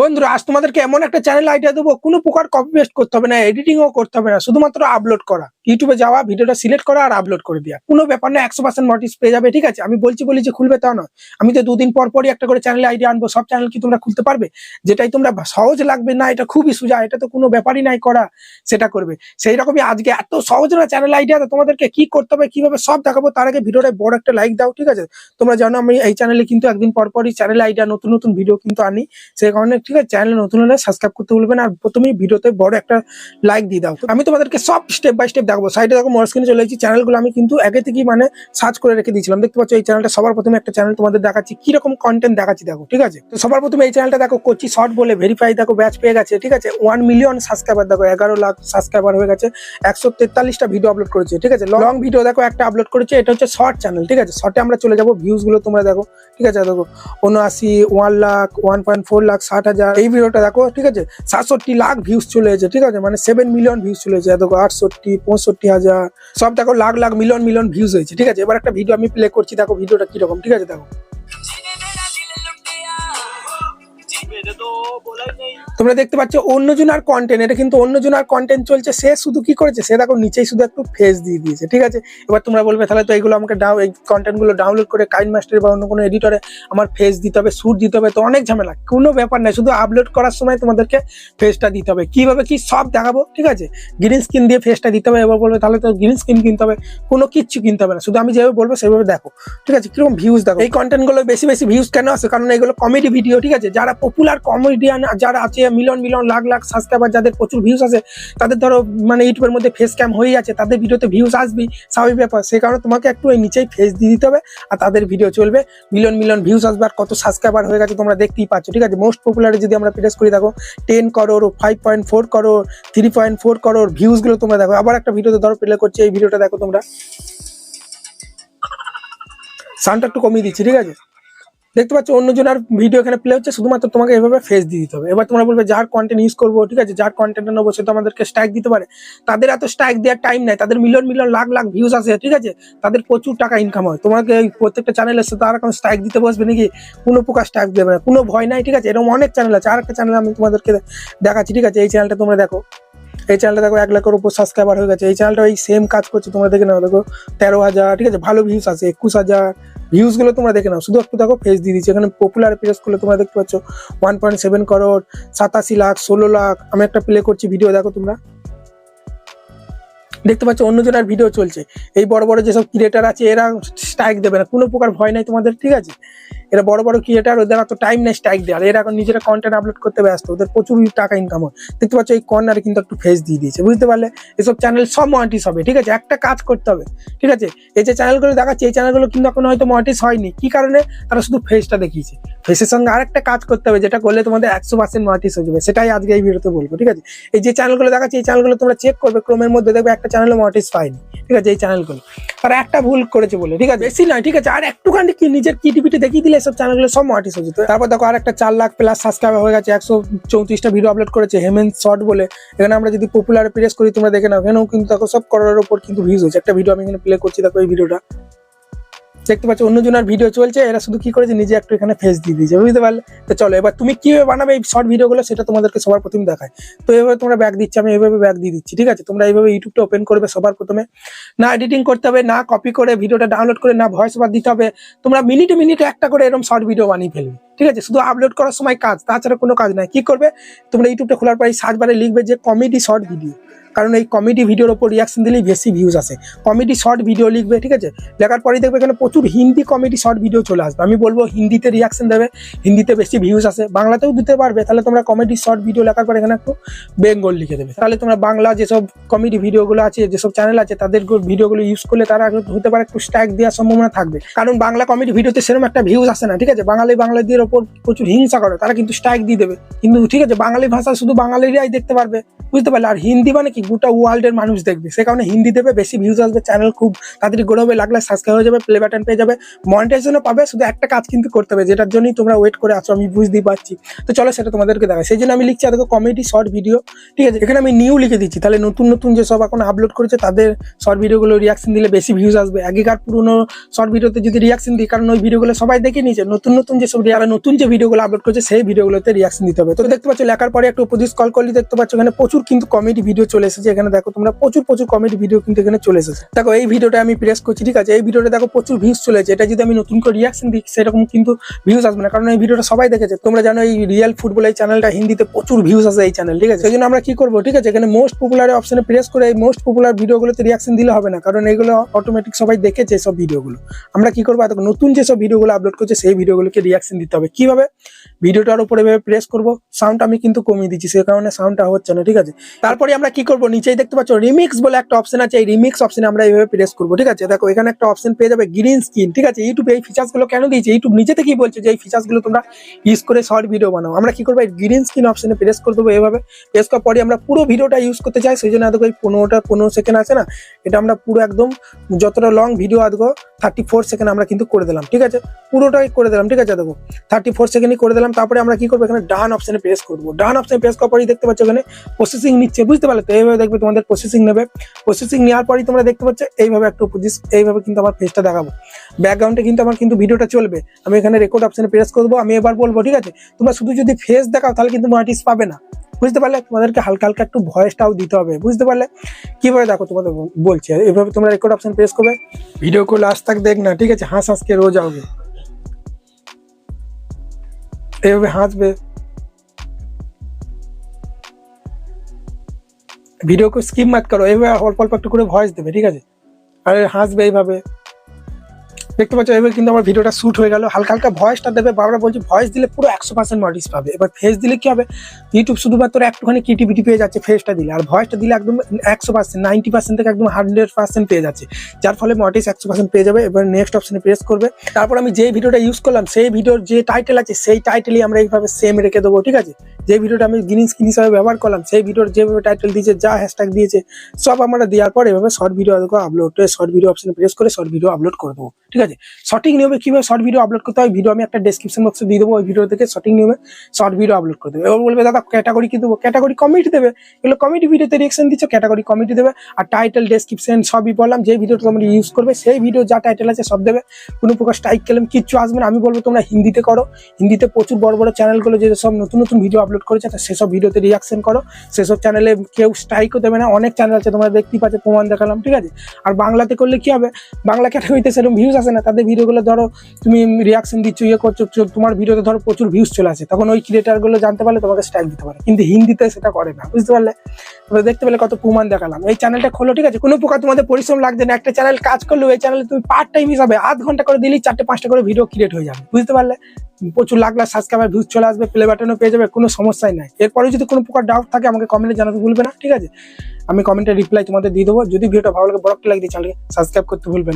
বন্ধুরা, আজ তোমাদেরকে এমন একটা চ্যানেল আইডিয়া দেবো, কোনো প্রকার কপি পেস্ট করতে হবে না এডিটিংও করতে হবে না, শুধুমাত্র আপলোড করা। ইউটিউবে যাওয়া ভিডিওটা সিলেক্ট করা আর আপলোড করে দেওয়া কোনো ব্যাপার না, একশো পার্সেন্ট নোটিস পেয়ে যাবে, ঠিক আছে? আমি বলছি বলি যে খুলবে তা নয়। আমি তো দুদিন পর পরই একটা করে চ্যানেল আইডিয়া আনব, সব চ্যানেল কি তোমরা খুলতে পারবে? যেটাই তোমরা সহজ লাগবে না, এটা খুবই সোজা, এটা তো কোনো ব্যাপারই নাই করা, সেটা করবে। সেই রকমই আজকে এত সহজ না চ্যানেল আইডিয়া তোমাদেরকে কি করতে হবে, কীভাবে সব দেখাবো, তার আগে ভিডিওটা বড় একটা লাইক দাও, ঠিক আছে? তোমরা জানো আমি এই চ্যানেলে কিন্তু একদিন পর পরই চ্যানেল আইডিয়া নতুন নতুন ভিডিও কিন্তু আনি সেই কারণে ঠিক আছে? চ্যানেল নতুন হলে সাবস্ক্রাইব করতে ভুলবেন আর প্রথমেই ভিডিওতে বড় একটা লাইক দিয়ে দাও। আমি তোমাদেরকে সব স্টেপ বাই স্টেপ দেখাবো। সাইডে দেখো মোর স্ক্রিনে চলে এসেছি। চ্যানেলগুলো আমি কিন্তু আগে থেকেই মানে সার্চ করে রেখে দিয়েছিলাম। দেখতে পাচ্ছ, এই চ্যানেলটা সবার প্রথমে একটা চ্যানেল তোমাদের দেখাচ্ছি। কীরকম কন্টেন্ট দেখাচ্ছি দেখো, ঠিক আছে? তো সবার প্রথমে এই চ্যানেলটা দেখো কোচি শর্ট বলে ভেরিফাই দেখো ব্যাচ পেয়ে গেছে, ঠিক আছে? ওয়ান মিলিয়ন সাবস্ক্রাইবার দেখো, এগারো লাখ সাবস্ক্রাইবার হয়ে গেছে। একশো তেতাল্লিশটা ভিডিও আপলোড করেছে, ঠিক আছে? লং ভিডিও দেখো, একটা আপলোড করেছে। এটা হচ্ছে শর্ট চ্যানেল ঠিক আছে? শর্টে আমরা চলে যাব। ভিউজগুলো তোমরা দেখো, ঠিক আছে? দেখো, উনআশি one lakh one point four lakh ষাট হাজার। এই ভিডিওটা দেখো, ঠিক আছে? সাতষট্টি লাখ ভিউজ চলে এসেছে, ঠিক আছে? মানে সেভেন মিলিয়ন ভিউজ চলে এসেছে, দেখো, আটষট্টি, পঁয়ষট্টি হাজার। সব দেখো, lakh lakh million million views হয়েছে, ঠিক আছে? এবার একটা ভিডিও আমি প্লে করছি, দেখো ভিডিওটা কীরকম, ঠিক আছে? দেখো। তোমরা দেখতে পাচ্ছ অন্যজনার কন্টেন্ট এটা কিন্তু অন্যজনার কন্টেন্ট চলছে, সে শুধু কি করেছে? সে দেখো নিচেই শুধু একটু ফেস দিয়ে দিয়েছে, ঠিক আছে? এবার তোমরা বলবে, তাহলে তো এগুলো আমাকে ডাউ এই কন্টেন্টগুলো ডাউনলোড করে কাইন মাস্টার বা অন্য কোনো এডিটরে আমার ফেস দিতে হবে সুট দিতে হবে, তো অনেক ঝামেলা। কোনো ব্যাপার নাই, শুধু আপলোড করার সময় তোমাদেরকে ফেসটা দিতে হবে। কীভাবে কি সব দেখাবো, ঠিক আছে? গ্রিন স্ক্রিন দিয়ে ফেসটা দিতে হবে, এবার বলবে, তাহলে তো গ্রিন স্ক্রিন কিনতে হবে, কোনো কিচ্ছু কিনতে হবে না, শুধু আমি যেভাবে বলব, সেভাবে দেখো, ঠিক আছে? কীরকম ভিউজ দেখো। এই কন্টেন্টগুলো বেশি বেশি ভিউজ কেন আসে? কারণ এগুলো কমেডি ভিডিও ঠিক আছে? যারা পপুলার কমেডিয়ান যারা আছে million million lakh lakh subscriber যাদের প্রচুর ভিউজ আছে তাদের ধরো মানে ইউটিউবের মধ্যে ফেস ক্যাম হয়ে আছে, তাদের ভিডিওতে ভিউজ আসবি, স্বাভাবিক ব্যাপার। সেই কারণে তোমাকে একটু এই নিচেই ফেস দিয়ে দিতে হবে, আর তাদের ভিডিও চলবে। মিলন মিলন ভিউজ আসবে, আর কত সাবস্ক্রাইবার হয়ে গেছে তোমরা দেখতেই পাচ্ছ, ঠিক আছে? মোস্ট পপুলারে যদি আমরা প্রেস করি, দেখো ten crore five point four crore three point four crore ভিউজগুলো তোমরা দেখো। আবার একটা ভিডিওতে ধরো প্লে করছে, এই ভিডিওটা দেখো তোমরা। সাউন্ডটা একটু কমিয়ে দিচ্ছি, ঠিক আছে? দেখতে পাচ্ছ, অন্যজনের ভিডিও এখানে প্লে হচ্ছে, শুধুমাত্র তোমাকে এভাবে ফেস দিয়ে দিতে হবে। এবার তোমরা বলবে, যার কন্টেন্ট ইউজ করব, ঠিক আছে? যার কন্টেন্ট নেব, সে তো আমাদেরকে স্ট্রাইক দিতে পারে। তাদের এত স্ট্রাইক দেওয়ার টাইম নাই, তাদের million million lakh lakh views আছে ঠিক আছে? তাদের প্রচুর টাকা ইনকাম হয়। তোমাকে প্রত্যেকটা চ্যানেলের সাথে তারা কোনো স্ট্রাইক দিতে বসবে নাকি? কোনো প্রকার স্ট্রাইক দেবে না। কোনো ভয় নাই, ঠিক আছে? এরকম অনেক চ্যানেল আছে। আর একটা চ্যানেল আমি তোমাদেরকে দেখাচ্ছি, ঠিক আছে? এই চ্যানেলটা তোমরা দেখো। এই চ্যানেলটা দেখো, এক লাখের উপর সাবস্ক্রাইবার হয়ে গেছে। এই চ্যানেলটা এই সেম কাজ করছে, তোমরা দেখে নাও। দেখো, তেরো হাজার, ঠিক আছে? ভালো ভিউজ আছে একুশ হাজার ভিউজগুলো তোমরা দেখে নাও। শুধু একটু দেখো ফেস দিয়ে দিচ্ছি এখানে পপুলার পেজগুলো তোমরা দেখতে পাচ্ছ। ওয়ান পয়েন্ট সেভেন করোড় সাতাশি লাখ, ষোলো লাখ। আমি একটা প্লে করছি ভিডিও দেখো তোমরা। দেখতে পাচ্ছ অন্যজনের ভিডিও চলছে। এই বড় বড় যেসব ক্রিয়েটার আছে, এরা স্ট্রাইক দেবে না। কোনো প্রকার ভয় নাই তোমাদের, ঠিক আছে? এরা বড় বড় ক্রিয়েটার ওদের এত টাইম নেই স্ট্রাইক দেওয়ার। এরা এখন নিজেরা কন্টেন্ট আপলোড করতে ব্যস্ত। ওদের প্রচুর টাকা ইনকাম হয়। দেখতে পাচ্ছ এই কর্নারে কিন্তু একটু ফেস দিয়ে দিয়েছে, বুঝতে পারলে? এসব চ্যানেল সব মনিটিস হবে, ঠিক আছে? একটা কাজ করতে হবে, ঠিক আছে? এই যে চ্যানেলগুলো দেখাচ্ছে, এই চ্যানেলগুলো কিন্তু এখন হয়তো মনিটিস হয়নি। কি কারণে? তারা শুধু ফেসটা দেখিয়েছে। ফেসের সঙ্গে আরেকটা কাজ করতে হবে, যেটা করলে তোমাদের একশো পার্সেন্ট মনিটিস হয়ে যাবে। সেটাই আজকে এই ভিডিওতে বলব, ঠিক আছে? এই যে চ্যানেলগুলো দেখাচ্ছে, এই চ্যানেলগুলো তোমরা চেক করবে, ক্রোমের মধ্যে দেখবে একটা চ্যানেলও ইস পায়নি ঠিক আছে, এই চ্যানেলগুলো আর একটা ভুল করেছে বলে, ঠিক আছে? বেশি নয়, ঠিক আছে? আর একটুখানি কি, নিজের কিটিপিটি দেখিয়ে দিলে সব চ্যানেলগুলো সব মনিটিস হয়ে যেত। তারপর দেখো আর একটা চার লাখ প্লাস সাবস্ক্রাইবার হয়ে গেছে, একশো চৌত্রিশটা ভিডিও আপলোড করেছে হেমেন শর্ট বলে। এখানে আমরা যদি পপুলার প্রেস করি, তোমরা দেখে নাও। এখানেও কিন্তু দেখো, সব করার উপর কিন্তু ভিউজ হয়েছে। একটা ভিডিও আমি এখানে প্লে করছি, দেখো এই ভিডিওটা দেখতে পাচ্ছ, অন্যজনের ভিডিও চলছে, এরা শুধু কি করেছে, নিজে একটু এখানে ফেস দিয়ে দিয়েছে, বুঝতে পারলে? তো চলো, এবার তুমি কীভাবে বানাবে এই শর্ট ভিডিওগুলো সেটা তোমাদেরকে সবার প্রথমে দেখায়। তো এভাবে তোমরা ব্যাগ দিচ্ছি, আমি এভাবে ব্যাগ দিয়ে দিচ্ছি, ঠিক আছে? তোমরা এইভাবে ইউটিউবটা ওপেন করবে সবার প্রথমে। না এডিটিং করতে হবে, না কপি করে ভিডিওটা ডাউনলোড করে, না ভয়েস ওভার দিতে হবে। তোমরা মিনিটে মিনিটে একটা করে এরকম শর্ট ভিডিও বানিয়ে ফেলবে, ঠিক আছে? শুধু আপলোড করার সময় কাজ, তাছাড়া কোনো কাজ নাই। কি করবে? তোমরা ইউটিউবটা খোলার পরে সার্চ বারে লিখবে যে কমেডি শর্ট ভিডিও কারণ এই কমেডি ভিডিওর ওপর রিয়াকশন দিলেই বেশি ভিউজ আসে। কমেডি শর্ট ভিডিও লিখবে, ঠিক আছে? লেখার পরেই দেখবে এখানে প্রচুর হিন্দি কমেডি শর্ট ভিডিও চলে আসবে। আমি বলব হিন্দিতে রিয়াকশন দেবে, হিন্দিতে বেশি ভিউজ আসে। বাংলাতেও দিতে পারবে, তাহলে তোমরা কমেডি শর্ট ভিডিও লেখার পরে এখানে একটু বেঙ্গল লিখে দেবে। তাহলে তোমরা বাংলা যেসব কমেডি ভিডিওগুলো আছে, যেসব চ্যানেল আছে, তাদের ভিডিওগুলো ইউজ করলে তারা হতে পারে একটু স্ট্রাইক দেওয়ার সম্ভাবনা থাকবে। কারণ বাংলা কমেডি ভিডিওতে সেরকম একটা ভিউজ আসে না, ঠিক আছে? বাঙালি বাঙালিদের ওপর প্রচুর হিংসা করে, তারা কিন্তু স্ট্রাইক দিয়ে দেবে। কিন্তু ঠিক আছে, বাঙালি ভাষা শুধু বাঙালিরাই দেখতে পারবে, বুঝতে পারলে? আর হিন্দি মানে কি? গোটা ওয়ার্ল্ডের মানুষ দেখবে। সে কারণে হিন্দি দেবে, বেশি ভিউজ আসবে চ্যানেল খুব তাড়াতাড়ি গ্রো হবে, লাগলে সাবস্ক্রাইব হয়ে যাবে প্লে বাটন পেয়ে যাবে। মনিটাইজেশনও পাবে, শুধু একটা কাজ কিন্তু করতে হবে, যেটার জন্যই তোমরা ওয়েট করে আছো, আমি বুঝতেই পারছি। তো চলো সেটা তোমাদেরকে দেখাই। সেই জন্য আমি লিখছি দেখো কমেডি শর্ট ভিডিও ঠিক আছে? এখানে আমি নিউ লিখে দিচ্ছি। তাহলে নতুন নতুন যে সব এখন আপলোড করেছে, তাদের শর্ট ভিডিওগুলো রিয়াকশন দিলে বেশি ভিউজ আসবে। আগেকার পুরোনো শর্ট ভিডিওতে যদি রিয়াকশন দিই, কারণ ওই ভিডিওগুলো সবাই দেখে নিয়েছে, নতুন নতুন যেসব নতুন যে ভিডিওগুলো আপলোড করছে, সেই ভিডিওগুলোতে রিয়াকশন দিতে হবে। তো দেখতে পাচ্ছ, লেখার পরে একটু উপদেশ কল করলে, দেখতে পাচ্ছ, এখানে প্রচুর কিন্তু কমেডি ভিডিও চলে এসেছে, এখানে দেখো তোমরা প্রচুর প্রচুর কমেডি ভিডিও কিন্তু এখানে চলে এসেছে। দেখো, এই ভিডিওটা আমি প্রেস করছি, ঠিক আছে? এই ভিডিওটা দেখো প্রচুর ভিউজ চলেছে এটা যদি আমি নতুন করে রিয়াকশন দিই, সেরকম কিন্তু ভিউজ আসবে না। কারণ এই ভিডিওটা সবাই দেখেছে। তোমরা জানো এই রিয়েল ফুটবল এই চ্যানেলটা হিন্দিতে প্রচুর ভিউজ আছে এই চ্যানেল ঠিক আছে? সেই জন্য আমরা কি করব, ঠিক আছে? এখানে মোস্ট পপুলার অপশনে প্রেস করে এই মোস্ট পপুলার ভিডিওগুলোতে রিয়াকশন দিলে হবে না। কারণ এগুলো অটোমেটিক সবাই দেখেছে সব ভিডিওগুলো আমরা কি করব এত নতুন যেসব ভিডিওগুলো আপলোড করছে, সেই ভিডিওগুলোকে রিয়াকশন দিতে হবে। কীভাবে? ভিডিওটার উপরে প্রেস করব। সাউন্ড আমি কিন্তু কমিয়ে দিচ্ছি, সে কারণে সাউন্ডটা হচ্ছে না, ঠিক আছে? তারপরে আমরা কি করব নিচেই দেখতে পাচ্ছ রিমিক্স বলে একটা অপশন আছে, এই রিমিক্স অপশনে আমরা এইভাবে প্রেস করব, ঠিক আছে? দেখো, এখানে একটা অপশন পেয়ে যাবে গ্রিন স্ক্রিন ঠিক আছে? ইউটিউবে এই ফিচার্সগুলো কেন দিয়েছে? ইউটিউব নিজে থেকেই বলছে যে এই ফিচার্সগুলো তোমরা ইউজ করে শর্ট ভিডিও বানাও। আমরা কি করব? এই গ্রিন স্ক্রিন অপশনে প্রেস করে দেবো এইভাবে। প্রেস করার পরে আমরা পুরো ভিডিওটা ইউজ করতে চাই, সেই জন্য দেখো এই পনেরোটা, পনেরো সেকেন্ড আছে না? এটা আমরা পুরো একদম যতটা লং ভিডিও আদগো থার্টি ফোর সেকেন্ড আমরা কিন্তু করে দিলাম, ঠিক আছে? পুরোটাই করে দিলাম, ঠিক আছে দেখো? থার্টি ফোর সেকেন্ডই করে দিলাম, তারপরে আমরা কি করব এখানে? ডান অপশনে প্রেস করব। ডান অপশনে প্রেস করার পরেই দেখতে পাচ্ছ এখানে প্রসেসিং নিচ্ছে, বুঝতে পারলে তো? এইভাবে দেখবে তোমাদের প্রসেসিং নেবে। প্রসেসিং নেওয়ার পরেই তোমরা দেখতে পাচ্ছ, এইভাবে একটু এইভাবে কিন্তু আমার ফেসটা দেখাবো। ব্যাকগ্রাউন্ডে কিন্তু আমার কিন্তু ভিডিওটা চলবে। আমি এখানে রেকর্ড অপশনে প্রেস করব, আমি এবার বলব, ঠিক আছে? তোমরা শুধু যদি ফেস দেখাও, তাহলে কিন্তু নোটিস পাবে না। বুঝতে পারলে তোমাদেরকে হালকা হালকা একটু ভয়েসটাও দিতে হবে। বুঝতে পারলে? কীভাবে দেখো তোমাদের বলছি এইভাবে তোমরা রেকর্ড অপশন প্রেস করবে। ভিডিও কো লাস্ট তাক দেখনা ঠিক আছে? হাঁস হাঁসকে রোজ আসবে। এইভাবে হাসবে। ভিডিও কো স্কিপ মাত করো এইভাবে অল্প অল্প একটু করে ভয়েস দেবে, ঠিক আছে? আর হাসবে এইভাবে। দেখতে পাচ্ছ, এবার কিন্তু আমার ভিডিওটা শ্যুট হয়ে গেল। হালকা হালকা ভয়েসটা দেবে, বারবার বলছি ভয়েস দিলে পুরো একশো পার্সেন্ট নটিস পাবে। এবার ফেস দিলে কি হবে? ইউটিউব শুধুমাত্র একটুখানি ক্রিয়েটিভিটি পেয়ে যাচ্ছে ফেসটা দিলে। আর ভয়েসটা দিলে একদম একশো পার্সেন্ট নাইনটি পার্সেন্ট থেকে একদম হান্ড্রেড পার্সেন্ট পেয়ে যাচ্ছে। যার ফলে মটিস একশো পার্সেন্ট পেয়ে যাবে, এবার নেক্সট অপশানে প্রেস করবে। তারপর আমি যে ভিডিওটা ইউজ করলাম, সেই ভিডিওর যে টাইটেল আছে, সেই টাইটেলই আমরা এইভাবে সেম রেখে দেবো, ঠিক আছে? যে ভিডিওটা আমি গ্রিন স্ক্রিন হিসাবে ব্যবহার করলাম, সেই ভিডিওর যেভাবে টাইটেল দিয়েছে, যা হ্যাশট্যাগ দিয়েছে, সব আমরা দেওয়ার পর এভাবে short video upload short video অপশনে প্রেস করে শর্ট ভিডিও আপলোড করব ঠিক আছে? সঠিক নিয়মে কীভাবে শর্ট ভিডিও আপলোড করতে হয়? ভিডিও আমি একটা ডেসক্রিপশন বক্সে দিয়ে দেবো, ওই ভিডিও থেকে সঠিক নিয়মে শর্ট ভিডিও আপলোড করে দেবে। এবার বলবে, দাদা ক্যাটাগরি কি দেবো? ক্যাটাগরি কমিটি দেবে। এগুলো কমিটি ভিডিওতে রিয়েকশন দিচ্ছ ক্যাটাগরি কমিটি দেবে। আর টাইটেল ডেসক্রিপশন সবই বললাম, যে ভিডিওটা তোমরা ইউজ করবে, সেই ভিডিও যা টাইটেল আছে সব দেবে। কোনো প্রকার স্ট্রাইক কেলেম কিচ্ছু আসবে না। আমি বলব, তোমরা হিন্দিতে করো। হিন্দিতে প্রচুর বড় বড় চ্যানেলগুলো যে সব নতুন নতুন ভিডিও আপলোড করেছে সেসব ভিডিওতে রিয়াকশন করো। সেসব চ্যানেলে কেউ স্ট্রাইকও দেবে না। অনেক চ্যানেল আছে, তোমরা দেখতেই পাচ্ছ, প্রমাণ দেখালাম, ঠিক আছে? আর বাংলাতে করলে কি হবে? বাংলা ক্যাটাগরিতে সেরকম ভিউজ আসে না, তাদের ভিডিওগুলো ধরো তুমি রিয়াকশন দিচ্ছ ইয়ে করছ তোমার ভিডিওতে ধরো প্রচুর ভিউজ চলে আসে। তখন ওই ক্রিয়েটারগুলো জানতে পারলে তোমাকে স্ট্রাইক দিতে পারে। কিন্তু হিন্দিতে সেটা করে না, বুঝতে পারলে? তোমরা দেখতে পেলে কত প্রমাণ দেখালাম। এই চ্যানেলটা খোলো, ঠিক আছে? কোনো প্রকার তোমাদের পরিশ্রম লাগছে না। একটা চ্যানেল কাজ করলেও এই চ্যানেলে তুমি পার্ট টাইম হিসাবে আধ ঘণ্টা করে দিলেই চারটে, পাঁচটা করে ভিডিও ক্রিয়েট হয়ে যাবে, বুঝতে পারলে? প্রচুর লাখ সাবস্ক্রাইবার ভিউজ চলে আসবে প্লে বাটনও পেয়ে যাবে, কোনো সমস্যাই নাই। এরপরে যদি কোনো প্রকার ডাউট থাকে, আমাকে কমেন্টে জানাতে ভুলবে না, ঠিক আছে? আমি কমেন্টে রিপ্লাই তোমাদের দিয়ে দেবো। যদি ভিডিওটা ভালো লাগে, বড় লাইক দিয়ে চ্যানেলকে সাবস্ক্রাইব করতে ভুলবেন।